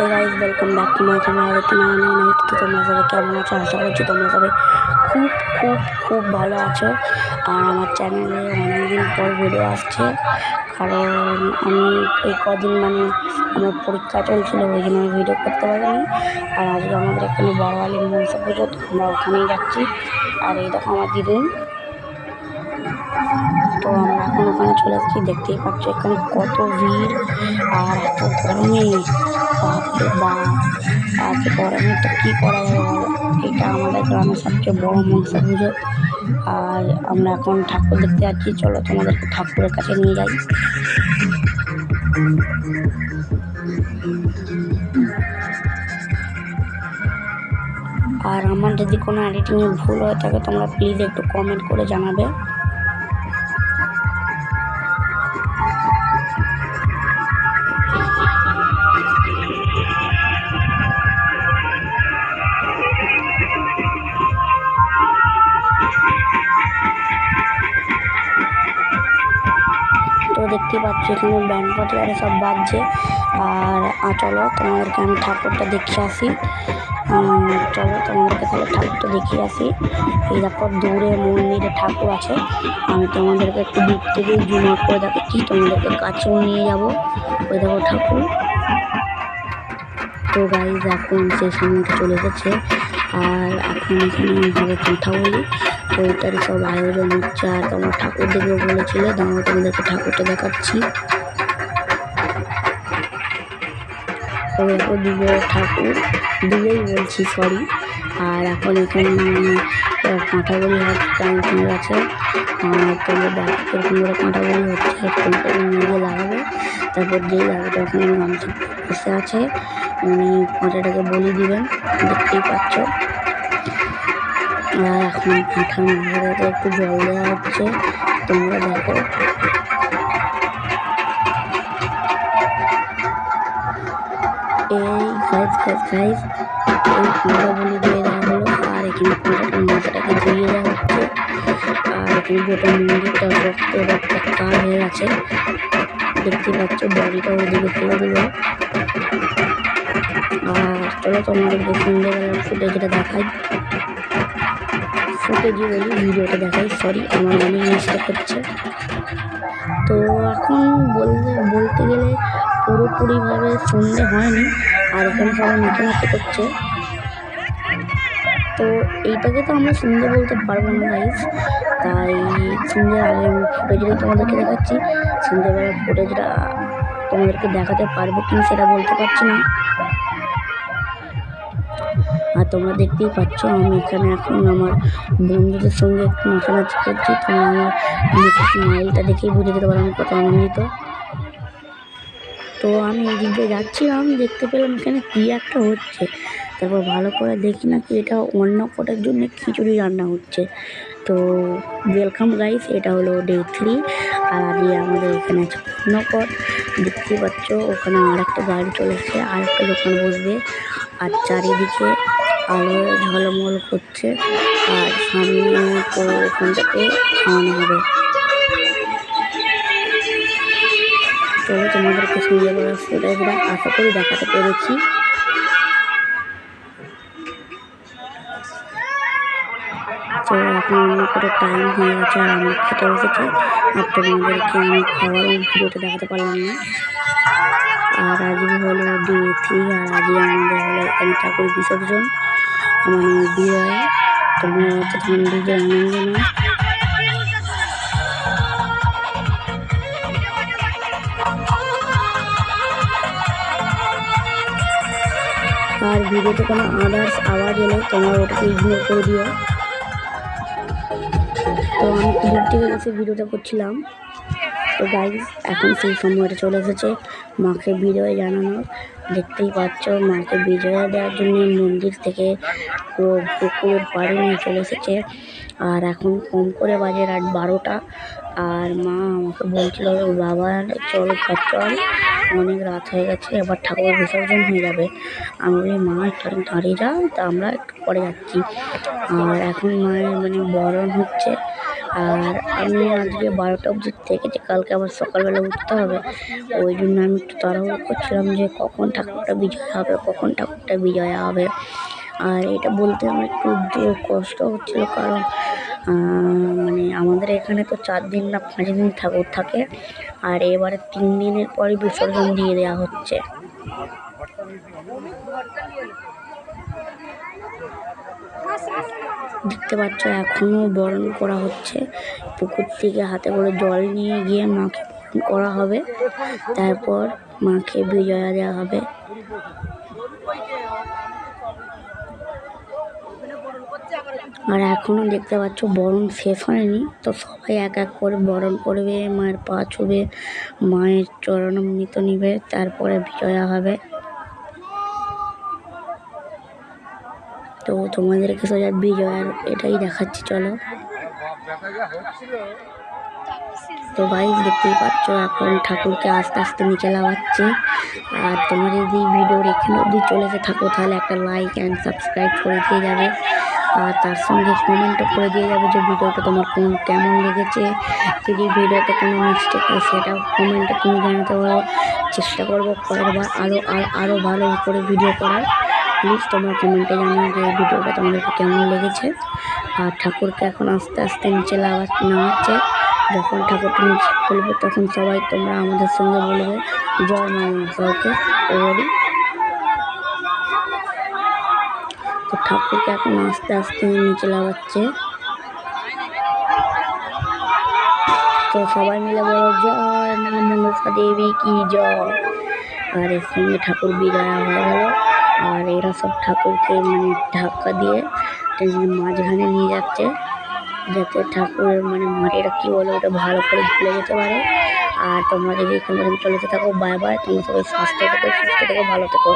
তো guys welcome back to my channel নয়া নাইট তো তোমরা সবাই কেমন আছো? আশা করছি তোমরা সবাই খুব খুব খুব ভালো আছো। আর আমার চ্যানেলে অনেকদিন পর ভিডিও আসছে। কারণ আমি এই কদিন মানে আমার পরীক্ষা চলছিল, ওই জন্য ভিডিও করতে পারিনি। আর আজকে আমাদের এখানে বড়ালি মনসা পুজো আমরা ওখানেই যাচ্ছি। আর এই দেখো আমার দিদুন তো আমরা এখন ওখানে চলে আসছি, দেখতেই পাচ্ছ এখানে কত ভিড়। আর এত গরমে। বাপ এত গরমে তো কী করা যাবে এটা আমাদের গ্রামের সবচেয়ে বড় মনসা পুজো। আর আমরা এখন ঠাকুর দেখতে যাচ্ছি চলো তোমাদেরকে ঠাকুরের কাছে নিয়ে যাই। আর আমার যদি কোনো এডিটিংয়ে ভুল হয়ে থাকে তোমরা প্লিজ একটু কমেন্ট করে জানাবে। দেখতে পাচ্ছি, এখানে ব্যান্ড পার্টি আরে সব বাজছে। আর চলো তোমাদেরকে আমি ঠাকুরটা দেখিয়ে আসি। চলো তোমাদেরকে তাহলে ঠাকুরটা দেখিয়ে আসি। এই দেখো, দূরে মন্দিরে ঠাকুর আছে। আমি তোমাদেরকে একটু দূর থেকে জুম করে দেখাচ্ছি। তোমাদেরকে কাছেও নিয়ে যাব। ওই দেখো ঠাকুর। তো গাইজ এখন সেই সময়টা চলে এসেছে। আর এখন এখানে হবে কথা বলি। তো এটার সব আয়োজন হচ্ছে। আর তোমার ঠাকুর দেখবে বলেছিলে, দাঁড়াও, তোমাদেরকে ঠাকুরটা দেখাচ্ছি। দুটো ঠাকুর দুটোই বলছি সরি আর এখন এখানে হওয়ার টাইম আর তোমরা দেখো করে হচ্ছে নিজে লাগাবে। তারপর যেই লাগাবে ওখানে বসে আছে, উনি কাঁটাটাকে বলি দিবেন, দেখতেই পাচ্ছ। এখন কাঁঠার মাথাটাতে একটু জল দেওয়া হচ্ছে। তোমরা দেখো। এই গাইজ গাইজ গাইজ এই কাঁটা বলি দিয়ে দেওয়া হলো। আর এখানে কাঁটাটার মাথাটাকে ধুয়ে দেওয়া হচ্ছে। আর এখানে গোটা মন্দিরটা রক্ত রক্ত কার হয়ে গেছে দেখতে পাচ্ছ বডিটা ওদিকে ফেলে দিল। আর চলো তোমাদেরকে সন্ধ্যেবেলার ফুটেজটা দেখাই। ফুটেজই বলি ভিডিওটা দেখাই সরি আমার অনেক মিস্টেক হচ্ছে। তো এখন বলতে বলতে গেলে পুরোপুরিভাবে সন্ধে হয়নি, আর এখানে সবাই নাচানাচি করছে। তো এইটাকে তো আমরা সন্ধে বলতে পারব না গাইজ তাই সন্ধ্যের আগে ফুটেজটা তোমাদেরকে দেখাচ্ছি। সন্ধ্যেবেলার ফুটেজটা তোমাদেরকে দেখাতে পারব কি সেটা বলতে পারছি না। তোমরা দেখতেই পাচ্ছ, আমি এখানে এখন আমার বন্ধুদের সঙ্গে একটু নাচানাচি করছি। তোমরা আমার স্মাইলটা দেখেই বুঝে যেতে পারো, আমি কত আনন্দিত। তো আমি এদিক দিয়ে যাচ্ছিলাম, দেখতে পেলাম এখানে কী একটা হচ্ছে। তারপর ভালো করে দেখি না কি এটা অন্য কটার জন্য খিচুড়ি রান্না হচ্ছে। তো ওয়েলকাম গাইস এটা হলো ডে থ্রি আর আজকে আমাদের এখানে আছে অন্নকট দেখতেই পাচ্ছ, ওখানে আর একটা গাড়ি চলে এসছে আর একটা দোকান বসবে। আর চারিদিকে আলো ঝলমল করছে। আর সামনে তো ওখান থেকে খাওয়ানো হবে। চলো তোমাদেরকে সন্ধ্যেবেলা ফুটেজটা আশা করি দেখাতে পেরেছি। তো এখন করে টাইম হয়ে গেছে আর আমি খেতে বসেছি। আর তোমাদেরকে আমি খাওয়ার ভিডিওটা দেখাতে পারলাম না। আর আজকে হলো ডে থ্রি আর আজকে আমাদের হলো এখানে ঠাকুর বিসর্জন। আনন্দ নেয় আর ভিডিওতে কোনো আদার্স আওয়াজ এলে তোমরা ওটাকে ইগনোর করে দিও। তো আমি দূর ভিডিওটা করছিলাম। তো গাইজ এখন সেই সময়টা চলে এসেছে। মাকে বিজয় জানানোর দেখতেই পাচ্ছ, মাকে বিজয় দেওয়ার জন্য মন্দির থেকে পুরো পুকুরের পাড়ে নিয়ে চলে এসেছে। আর এখন কম করে বাজে রাত বারোটা। আর মা আমাকে বলছিল, বাবা, চল ঘর চল। অনেক রাত হয়ে গেছে, এবার ঠাকুর বিসর্জন হয়ে যাবে। আমি বলি, মা, একটু দাঁড়িয়ে যাও, তা আমরা একটু পরে যাচ্ছি। আর এখন মায়ের মানে বরণ হচ্ছে। আর আমি আজকে বারোটা অবধি থেকেছি কালকে আবার সকালবেলা উঠতে হবে, ওই জন্য আমি একটু তাড়াহুড়ো করছিলাম যে কখন ঠাকুরটা বিজয় হবে, কখন ঠাকুরটা বিজয় হবে। আর এটা বলতে আমার একটু কষ্ট হচ্ছিল কারণ মানে আমাদের এখানে তো চার দিন না পাঁচ দিন ঠাকুর থাকে, আর এবারে তিন দিনের পরই বিসর্জন দিয়ে দেওয়া হচ্ছে। দেখতে পাচ্ছ, এখনও বরণ করা হচ্ছে। পুকুর থেকে হাতে করে জল নিয়ে গিয়ে মাকে করা হবে। তারপর মাকে বিজয়া দেওয়া হবে। আর এখনও দেখতে পাচ্ছ, বরণ শেষ হয়নি। তো সবাই এক এক করে বরণ করবে, মায়ের পা ছুবে, মায়ের চরণামৃত নিবে, তারপরে বিজয়া হবে। তো তোমাদেরকে সোজা বিজয়ার এটাই দেখাচ্ছি, চলো। তো ভাই দেখতেই পাচ্ছ, এখন ঠাকুরকে আস্তে আস্তে নিচে লাগাচ্ছে আর তোমার যদি ভিডিওর এখানে অবধি চলে থাকো, তাহলে একটা লাইক অ্যান্ড সাবস্ক্রাইব করে দিয়ে যাবে। আর তার সঙ্গে কমেন্টও করে দিয়ে যাবে যে ভিডিওটা তোমার কোন, কেমন লেগেছে। যদি ভিডিওতে কোনো মিস্টেক হয়, সেটাও কমেন্টে তুমি জানাতে পারো। চেষ্টা করব পরের বার আরও আর আরও ভালো করে ভিডিও করার। প্লিজ তোমরা কমেন্টে জানাও যে ভিডিওটা তোমাদেরকে কেমন লেগেছে। আর ঠাকুরকে এখন আস্তে আস্তে নিচে লাগা নামাচ্ছে। যখন ঠাকুরটা নিচে খুলবে তখন সবাই তোমরা আমাদের সঙ্গে বলবে, জয় মা মনসা, ওকে? এবারই তো ঠাকুরকে এখন আস্তে আস্তে নিচে লাগাচ্ছে তো সবাই মিলে বলো, জয় মা মনসা দেবী কি জয়? আর এর সঙ্গে ঠাকুর বিদায় হয়ে গেল আর এরা সব ঠাকুরকে মানে ধাক্কা দিয়ে ট্রেনের মাঝখানে নিয়ে যাচ্ছে, যাতে ঠাকুরের মানে মাটিটা কী বলে ওটা ভালো করে ভুলে যেতে পারে। আর তোমরা যদি এখান দিন চলে যেতে থাকো, বাই বাই, তোমরা সবাই স্বাস্থ্য থেকো, সুস্থ থেকো, ভালো থেকো।